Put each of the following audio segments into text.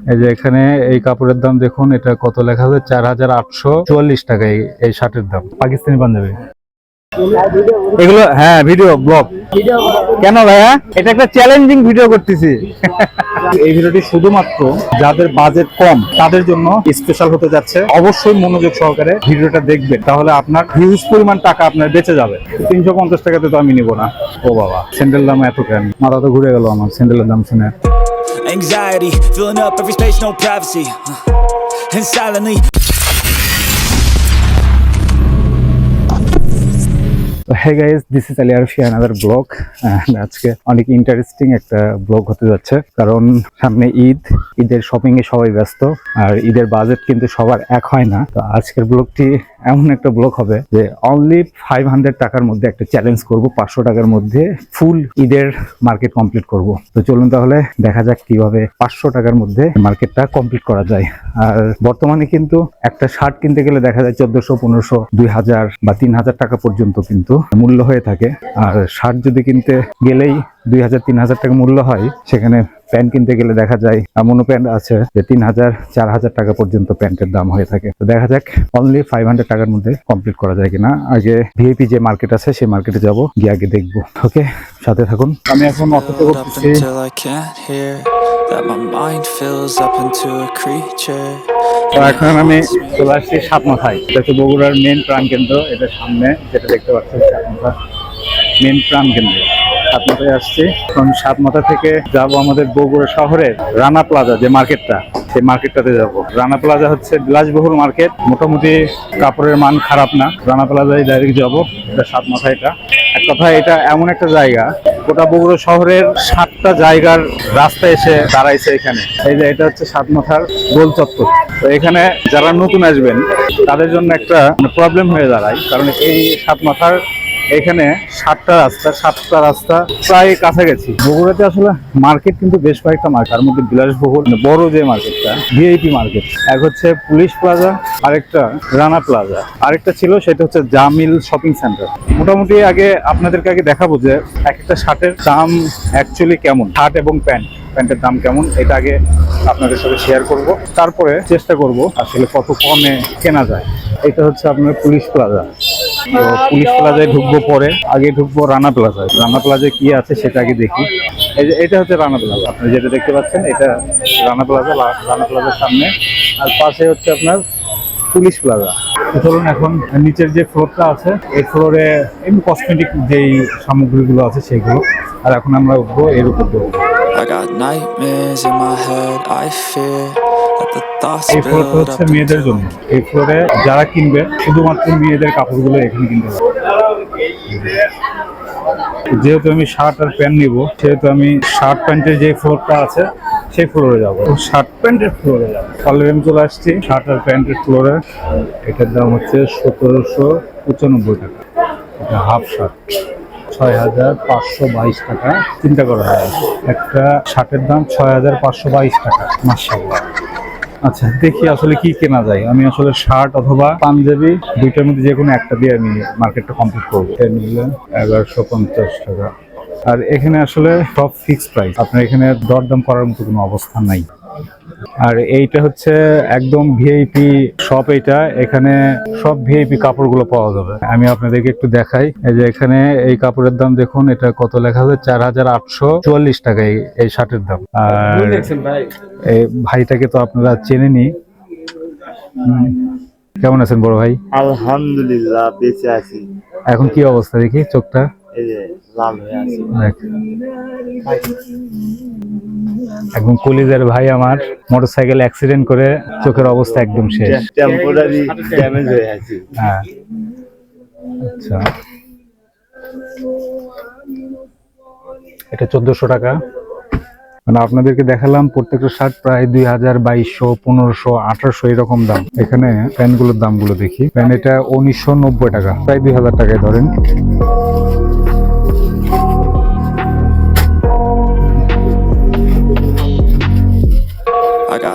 এই যে এখানে এই কাপড়ের দাম দেখুন, এটা কত লেখা আছে? চার হাজার আটশো চুয়াল্লিশ টাকা এই- শার্টের দাম। পাকিস্তানি পাঞ্জাবি। এগুলো হ্যাঁ ভিডিও, ব্লগ। কেন ভাইয়া? এটা একটা চ্যালেঞ্জিং ভিডিও করতেছি। এই ভিডিওটি শুধুমাত্র যাদের বাজেট কম, তাদের জন্য স্পেশাল হতে যাচ্ছে। অবশ্যই মনোযোগ সহকারে ভিডিওটা দেখবেন, তাহলে আপনার হিউজ পরিমাণ টাকা আপনার বেঁচে যাবে। তিনশো পঞ্চাশ টাকাতে তো আমি নিব না। ও বাবা স্যান্ডেল দাম এত কেন? মাথা তো ঘুরে গেল আমার স্যান্ডেলের দাম শুনে। Anxiety, filling up every space, no privacy. Uh, And silently, hey guys this is Ali Arfi another vlog আজকে অনেক ইন্টারেস্টিং একটা ব্লগ হতে যাচ্ছে। কারণ সামনে ঈদ ঈদের শপিং এ সবাই ব্যস্ত। আর ঈদের বাজেট কিন্তু সবার এক হয় না। তো আজকের ব্লগটি এমন একটা ব্লগ হবে যে অনলি ফাইভ হান্ড্রেড টাকার মধ্যে একটা চ্যালেঞ্জ করব, পাঁচশো টাকার মধ্যে ফুল ঈদের মার্কেট কমপ্লিট করব। তো চলুন তাহলে দেখা যাক কীভাবে পাঁচশো টাকার মধ্যে মার্কেটটা কমপ্লিট করা যায়। আর বর্তমানে কিন্তু একটা শার্ট কিনতে গেলে দেখা যায় চোদ্দশো, পনেরোশো, দুই হাজার বা তিন হাজার টাকা পর্যন্ত কিন্তু মূল্য হয়ে থাকে। আর শার্ট যদি কিনতে গেলেই দুই হাজার তিন হাজার টাকা মূল্য হয়। সেখানে প্যান্ট কিনতে গেলে দেখা যায় এমনও প্যান্ট আছে যে তিন হাজার চার হাজার টাকা পর্যন্ত প্যান্টের দাম হয়ে থাকে। তো দেখা যাক অনলি ফাইভ হান্ড্রেড টাকার মধ্যে কমপ্লিট করা যায় কিনা। আগে ভিএপি যে মার্কেট আছে সেই মার্কেটে যাব গিয়ে আগে দেখব। ওকে সাথে থাকুন। আমি এখন করতেছি. তো এখন আমি চলে আসছি সাত মাথায় এটা হচ্ছে বগুড়ার মেন প্রাণ কেন্দ্র এটা সামনে যেটা দেখতে পাচ্ছি সাত মাথা মেন প্রাণ কেন্দ্র সাত মাথায় আসছি। এখন সাত মাথা থেকে যাব আমাদের বগুড়া শহরের রানা প্লাজা, যে মার্কেটটা, সেই মার্কেটটাতে যাব। রানা প্লাজা হচ্ছে বিলাসবহুল মার্কেট। মোটামুটি কাপড়ের মান খারাপ না, রানা প্লাজায় ডাইরেক্ট যাব। এটা সাত মাথা এটা। এক কথায় এটা এমন একটা জায়গা, গোটা বগুড়া শহরের সাতটা জায়গার রাস্তা এসে দাঁড়াইছে এখানে। এই যে এটা হচ্ছে সাত মাথার গোল চত্বর। তো এখানে যারা নতুন আসবেন, তাদের জন্য একটা প্রবলেম হয়ে দাঁড়ায়। কারণ এই সাত মাথার এখানে সাতটা রাস্তা সাতটা রাস্তা প্রায় কাছাকাছি। বগুড়াতে আসলে মার্কেট কিন্তু বেশ কয়েকটা মার্কেট তার মধ্যে বিলাসবহুল মানে বড় যে মার্কেটটা ভিআইপি মার্কেট এক হচ্ছে পুলিশ প্লাজা আরেকটা রানা প্লাজা আরেকটা ছিল, সেটা হচ্ছে জামিল শপিং সেন্টার মোটামুটি আগে আপনাদেরকে আগে দেখাবো যে এক একটা শার্টের দাম অ্যাকচুয়ালি কেমন, শার্ট এবং প্যান্ট। প্যান্টের দাম কেমন, এটা আগে আপনাদের সাথে শেয়ার করব। তারপরে চেষ্টা করব আসলে কত কমে কেনা যায়। এটা হচ্ছে আপনার পুলিশ প্লাজা তো পুলিশ প্লাজায় ঢুকবো পরে। আগে ঢুকবো রানা প্লাজায়। রানা প্লাজায় কি আছে সেটা আগে দেখি। এই যে, এটা হচ্ছে রানা প্লাজা। আপনি যেটা দেখতে পাচ্ছেন, এটা রানা প্লাজা রানা প্লাজার সামনে। আর পাশে হচ্ছে আপনার পুলিশ প্লাজা। ধরুন এখন নিচের যে ফ্লোরটা আছে, এই ফ্লোরে এমনি কসমেটিক যেই সামগ্রীগুলো আছে সেগুলো। আর এখন আমরা উঠবো এর উপর। I got nightmares in my head. I fear এই ফ্লোরটা হচ্ছে মেয়েদের জন্য এই ফ্লোরে যারা কিনবে শুধুমাত্র মেয়েদের কাপড়গুলো এখানে কিনতে পারবে যেহেতু আমি শার্ট আর প্যান্ট নিব সেহেতু আমি শার্ট প্যান্টের যে ফ্লোরটা আছে সেই ফ্লোরে যাব। শার্ট প্যান্টের ফ্লোরে যাব। অলরেডি আমি চলে আসছি শার্ট আর প্যান্টের ফ্লোরে এটার দাম হচ্ছে সতেরোশো পঁচানব্বই টাকা। এটা হাফ শার্ট ছয় হাজার পাঁচশো বাইশ টাকা। চিন্তা করা হয় একটা শার্টের দাম ছয় হাজার পাঁচশো বাইশ টাকা। মাসাল্লাহ আচ্ছা দেখি আসলে কি কেনা যায়। আমি আসলে শার্ট অথবা পাঞ্জাবি দুইটার মধ্যে যে কোনো একটা দিয়ে আমি মার্কেটটা কমপ্লিট করব। নিলে এগারোশো পঞ্চাশ টাকা। আর এখানে আসলে সব ফিক্স প্রাইস আপনার এখানে দরদাম করার মতো কোনো অবস্থা নাই। আর এইটা হচ্ছে একদম ভিআইপি শপ এইটা। এখানে সব ভিআইপি কাপড়গুলো পাওয়া যাবে। আমি আপনাদেরকে একটু দেখাই। এই যে এখানে এই কাপড়ের দাম দেখুন এটা কত লেখা আছে? চার হাজার আটশো চুয়াল্লিশ টাকা এই- শার্টের দাম। আর এই ভাইটাকে তো আপনারা চেনেনি। কেমন আছেন বড় ভাই? আলহামদুলিল্লাহ বেঁচে আছি। এখন কি অবস্থা দেখি চোখটা। লাল হয়ে আছি। একদম কলিজার ভাই আমার মোটরসাইকেল অ্যাক্সিডেন্ট করে চোখের অবস্থা একদম শেষ। টেম্পোরারি ড্যামেজ হয়ে আছি। হ্যাঁ। আচ্ছা। এটা চোদ্দশো টাকা। মানে আপনাদেরকে দেখালাম প্রত্যেকটা শার্ট প্রায় দুই হাজার বাইশশো পনেরোশো আঠারোশো এরকম দাম। এখানে প্যান্টগুলোর দামগুলো দেখি। প্যান্ট এটা উনিশশো নব্বই টাকা। প্রায় দুই হাজার টাকায় ধরেন।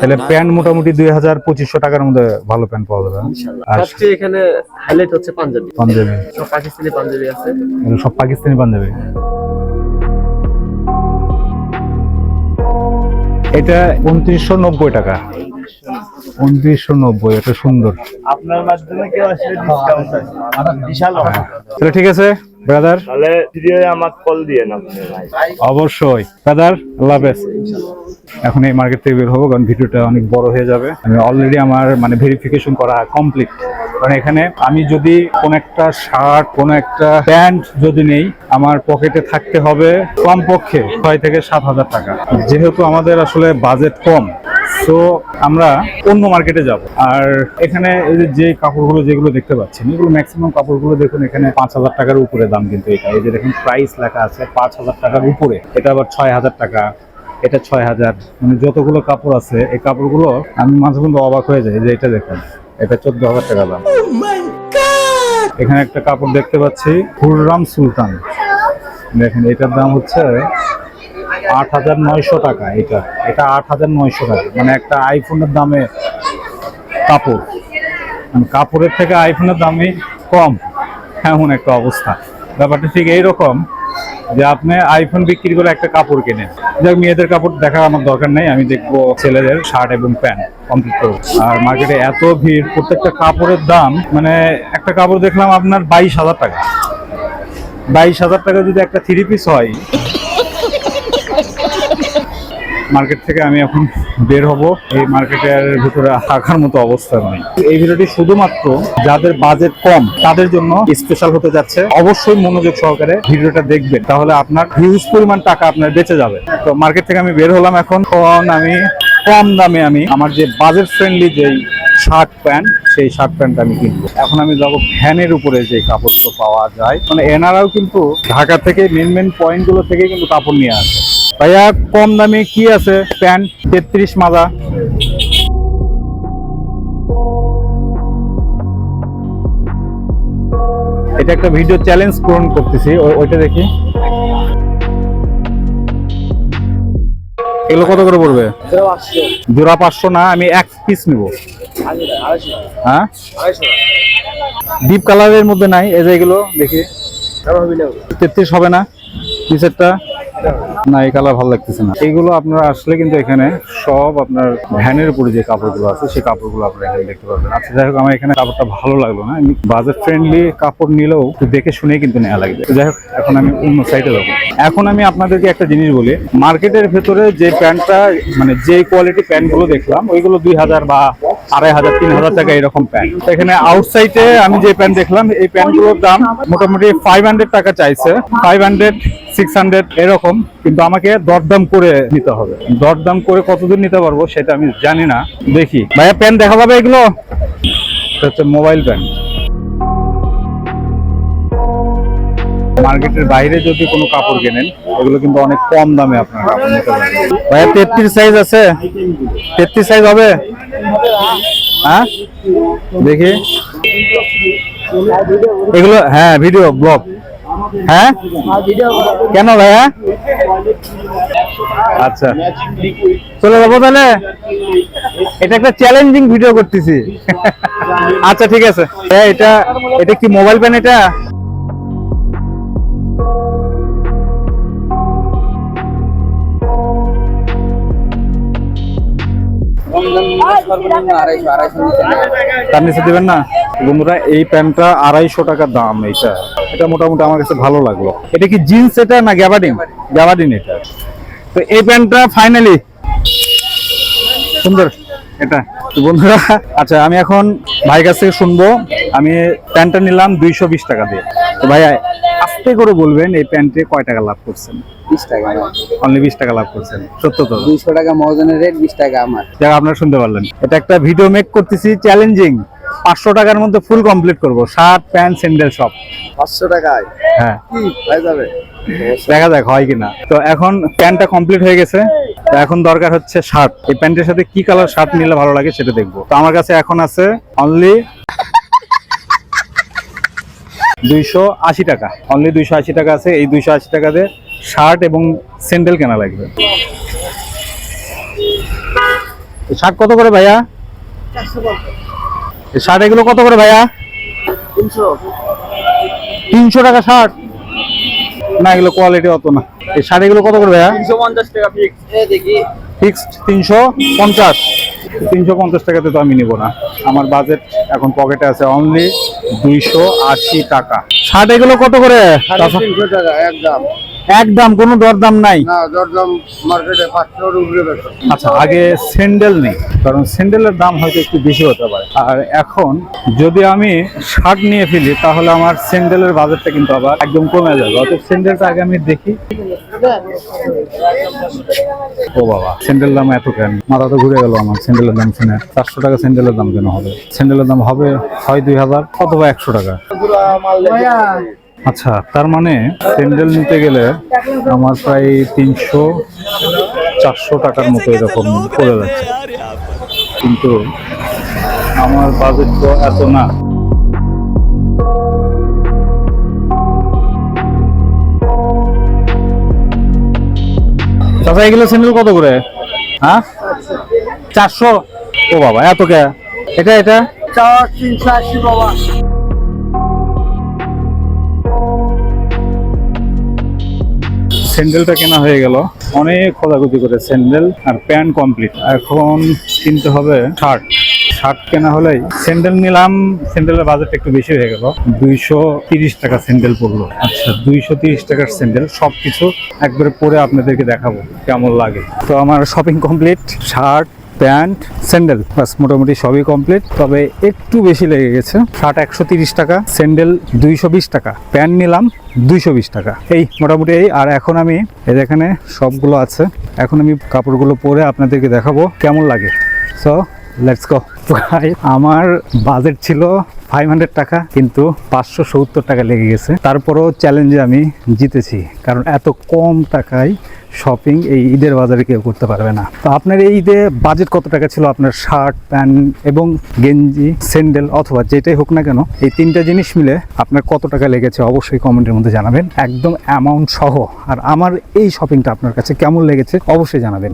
তাহলে প্যান্ট মোটামুটি দুই হাজার পঁচিশশো টাকার মধ্যে ভালো প্যান্ট পাওয়া যাবে আর সবচেয়ে এখানে হাইলাইট হচ্ছে পাঞ্জাবি। পাঞ্জাবি। সব পাকিস্তানি পাঞ্জাবি আছে। সব পাকিস্তানি পাঞ্জাবি। এটা উনত্রিশশো নব্বই টাকা। উনত্রিশশো নব্বই এটা সুন্দর। আপনার মাধ্যমে কেউ আসলে ডিসকাউন্ট বিশাল offer। ঠিক আছে ব্রাদার তাহলে ভিডিও আমাকে কল দিয়ে না ভাই। অবশ্যই। ব্রাদার আল্লাহ হাফেজ। এখন এই মার্কেট থেকে বের হব কারণ ভিডিওটা অনেক বড় হয়ে যাবে। আমি অলরেডি আমার মানে ভেরিফিকেশন করা কমপ্লিট কারণ এখানে আমি যদি কোন একটা শার্ট কোন একটা প্যান্ট যদি নেই আমার পকেটে থাকতে হবে কমপক্ষে ছয় থেকে সাত হাজার টাকা। যেহেতু আমাদের আসলে বাজেট কম সো আমরা অন্য মার্কেটে যাব। আর এখানে এই যে কাপড়গুলো যেগুলো দেখতে পাচ্ছেন এগুলো ম্যাক্সিমাম কাপড়গুলো দেখুন এখানে পাঁচ হাজার টাকার উপরে দাম কিন্তু এটা। এই যে দেখুন প্রাইস লেখা আছে পাঁচ হাজার টাকার উপরে। এটা আবার ছয় হাজার টাকা এটা ছয় হাজার। মানে যতগুলো কাপড় আছে এই কাপড়গুলো আমি মাঝে মধ্যে অবাক হয়ে যাই যে এটা দেখুন এটা চোদ্দ হাজার টাকা দাম। এখানে একটা কাপড় দেখতে পাচ্ছি খুররাম সুলতান। দেখেন এটার দাম হচ্ছে আট হাজার নয়শো টাকা এটা। এটা আট হাজার নয়শো টাকা। মানে একটা আইফোনের দামে কাপড়। মানে কাপড়ের থেকে আইফোনের দামই কম। এমন একটা অবস্থা। ব্যাপারটা ঠিক এইরকম যে আপনি আইফোন বিক্রি করে একটা কাপড় কেনেন। যাক, মেয়েদের কাপড় দেখা আমার দরকার নেই। আমি দেখব ছেলেদের শার্ট এবং প্যান্ট কমপ্লিট করব। আর মার্কেটে এত ভিড়, প্রত্যেকটা কাপড়ের দাম মানে একটা কাপড় দেখলাম আপনার বাইশ হাজার টাকা। বাইশ হাজার টাকা যদি একটা থ্রি পিস হয় মার্কেট থেকে আমি এখন বের হব। এই মার্কেটের ভিতরে থাকার মতো অবস্থা নয় এই ভিডিওটি শুধুমাত্র যাদের বাজেট কম, তাদের জন্য স্পেশাল হতে যাচ্ছে। অবশ্যই মনোযোগ সহকারে ভিডিওটা দেখবেন, তাহলে আপনার হিউজ পরিমাণ টাকা আপনার বেঁচে যাবে। তো মার্কেট থেকে আমি বের হলাম এখন। আমি কম দামে আমি আমার যে বাজেট ফ্রেন্ডলি যেই শার্ট প্যান্ট সেই শার্ট প্যান্ট আমি কিনবো। এখন আমি যাব ফ্যানের উপরে যে কাপড়গুলো পাওয়া যায়। মানে এনারাও কিন্তু ঢাকা থেকে মেন মেন পয়েন্টগুলো থেকে কিন্তু কাপড় নিয়ে আসে। ভাইয়া কম দামে কি আছে? প্যান্ট তেত্রিশ মাজা। এটা একটা ভিডিও চ্যালেঞ্জ পূরণ করতেছি ওইটা দেখি। এগুলো কত করে পড়বে? জোড়া পাঁচশো না আমি এক পিস নিব। হ্যাঁ? ডিপ কালারের মধ্যে নাই এই যে এগুলো দেখি। তেত্রিশ হবে না নিচেরটা না, এই কালার ভালো লাগতেছে না। এইগুলো আপনারা আসলে কিন্তু এখানে সব আপনার ভ্যানের উপরে যে কাপড়গুলো আছে, সেই কাপড়গুলো আপনারা এখানে দেখতে পারবেন। আচ্ছা যাই হোক, আমার এখানে কাপড়টা ভালো লাগল না। বাজেট ফ্রেন্ডলি কাপড় নিলেও দেখে শুনে কিন্তু নেওয়া লাগবে। যাই হোক, এখন আমি অন্য সাইডে যাব। এখন আমি আপনাদেরকে একটা জিনিস বলি মার্কেটের ভেতরে যে প্যান্টটা মানে যে কোয়ালিটি প্যান্টগুলো দেখলাম, ওইগুলো দুই হাজার বা আড়াই হাজার, তিন হাজার টাকা এরকম প্যান্ট এখানে আউটসাইডে আমি যে প্যান্ট দেখলাম, এই প্যান্টগুলোর দাম মোটামুটি ফাইভ টাকা চাইছে। ফাইভ হান্ড্রেড এরকম। কিন্তু আমাকে দরদাম করে নিতে হবে। দরদাম করে কতদূর নিতে পারব সেটা আমি জানি না। দেখি। ভাইয়া প্যান্ট দেখা যাবে এগুলো? হচ্ছে মোবাইল প্যান্ট মার্কেটের বাইরে যদি কোনো কাপড় কেনেন, এগুলো কিন্তু অনেক কম দামে আপনারা ভাইয়া, তেত্রিশ সাইজ আছে। তেত্রিশ সাইজ হবে? হ্যাঁ? দেখি। এগুলো হ্যাঁ ভিডিও ব্লগ হ্যাঁ? কেন ভাইয়া? আচ্ছা। চলে যাব তাহলে? এটা একটা চ্যালেঞ্জিং ভিডিও করতেছি। আচ্ছা ঠিক আছে। এটা এটা কি মোবাইল প্যান এটা? বন্ধুরা, এই প্যান্টটা আড়াইশো দাম এইটা। এটা মোটামুটি আমার কাছে ভালো লাগল। এটা কি জিন্স এটা না গ্যাবাডিন গ্যাবাডিন এটা। তো এই প্যান্টটা ফাইনালি সুন্দর। এটা। বন্ধুরা আচ্ছা আমি এখন ভাই কাছ থেকে শুনব। আমি প্যান্টটা নিলাম দুইশো বিশ টাকা দিয়ে। তো ভাই আস্তে করে বলবেন এই প্যান্টে কয় টাকা লাভ করছেন? বিশ টাকা। অনলি বিশ টাকা লাভ করছেন। সত্য তো? দুইশো টাকা মহাজনের রেট বিশ টাকা আমার। যাক আপনারা শুনতে পারলেন। এটা একটা ভিডিও মেক করতেছি চ্যালেঞ্জিং পাঁচশো টাকার মধ্যে ফুল কমপ্লিট করব। শার্ট প্যান্ট স্যান্ডেল সব। পাঁচশো টাকায়? হ্যাঁ। হয়ে যাবে? দেখা যাক হয় কিনা। তো এখন প্যান্টটা কমপ্লিট হয়ে গেছে। তো এখন দরকার হচ্ছে শার্ট। এই প্যান্টের সাথে কি কালার শার্ট নিলে ভালো লাগে সেটা দেখব। তো আমার কাছে এখন আছে অনলি দুইশো আশি টাকা। অনলি দুইশো আশি টাকা আছে। এই দুইশো আশি টাকা দিয়ে শার্ট এবং স্যান্ডেল কেনা লাগবে। শার্ট কত করে ভাইয়া? শার্ট এগুলো কত করে ভাইয়া? তিনশো। টাকা শার্ট? না এগুলো কোয়ালিটি অত না। এই শার্ট এগুলো কত করে ভাইয়া? তিনশো পঞ্চাশ টাকা ফিক্সড তিনশো পঞ্চাশ। তিনশো পঞ্চাশ টাকাতে তো আমি নিব না। আমার বাজেট এখন পকেটে আছে অনলি দুইশো আশি টাকা। ষাট এগুলো কত করে? তিনশো টাকা একদম। একদম কোনো দরদাম নাই? না দরদাম মার্কেটে পাঁচশোর উপরে আচ্ছা আগে স্যান্ডেল নেই কারণ স্যান্ডেলের দাম হয়তো একটু বেশি হতে পারে। আর এখন যদি আমি শার্ট নিয়ে ফেলি তাহলে আমার স্যান্ডেলের বাজেটটা কিন্তু আবার একদম কমে যাবে। অর্থাৎ স্যান্ডেলটা আগে আমি দেখি। ও বাবা স্যান্ডেল দাম এত কেন? মাথা তো ঘুরে গেল আমার স্যান্ডেলের দাম শুনে। চারশো টাকা স্যান্ডেলের দাম কেন হবে? স্যান্ডেলের দাম হবে হয় দুই হাজার অথবা একশো টাকা। আচ্ছা তার মানে স্যান্ডেল নিতে গেলে আমার প্রায় তিনশো, চারশো টাকার মতো এরকম পড়ে যাচ্ছে। কিন্তু আমার বাজেট তো এত না। চাচা, এগুলো স্যান্ডেল কত করে? হ্যাঁ? চারশো? ও বাবা, এত কে? এটা এটা? তিনশো আশি বাবা। স্যান্ডেলটা কেনা হয়ে গেল। অনেক খোঁজাখুঁজি করে স্যান্ডেল আর প্যান্ট কমপ্লিট। এখন কিনতে হবে শার্ট। শার্ট কেনা হলেই স্যান্ডেল নিলাম, স্যান্ডেলের বাজেট একটু বেশি হয়ে গেল। দুইশো তিরিশ টাকা স্যান্ডেল পড়ল। আচ্ছা দুইশো তিরিশ টাকার স্যান্ডেল সব কিছু একবারে পরে আপনাদেরকে দেখাবো, কেমন লাগে। তো আমার shopping complete shirt pant, sandal, বাস মোটামুটি সবই কমপ্লিট তবে একটু বেশি লেগে গেছে। শার্ট একশো তিরিশ টাকা, স্যান্ডেল দুইশো বিশ টাকা, প্যান্ট নিলাম দুইশো বিশ টাকা। এই মোটামুটি এই, আর এখন আমি এর এখানে সবগুলো আছে, এখন আমি কাপড়গুলো পরে আপনাদেরকে দেখাবো কেমন লাগে। সো লেটস গো আমার বাজেট ছিল ফাইভ হান্ড্রেড টাকা, কিন্তু পাঁচশো সত্তর টাকা লেগে গেছে। তারপরও চ্যালেঞ্জে আমি জিতেছি, কারণ এত কম টাকায় শপিং এই ঈদের বাজারে কেউ করতে পারবে না। তো আপনার এই ঈদে বাজেট কত টাকা ছিল? আপনার শার্ট প্যান্ট এবং গেঞ্জি স্যান্ডেল অথবা যেটাই হোক না কেন, এই তিনটা জিনিস মিলে আপনার কত টাকা লেগেছে অবশ্যই কমেন্টের মধ্যে জানাবেন। একদম অ্যামাউন্ট সহ। আর আমার এই শপিংটা আপনার কাছে কেমন লেগেছে অবশ্যই জানাবেন।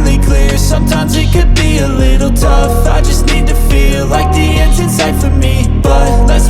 really clear. Sometimes it could be a little tough. I just need to feel like the end's in sight for me. But let's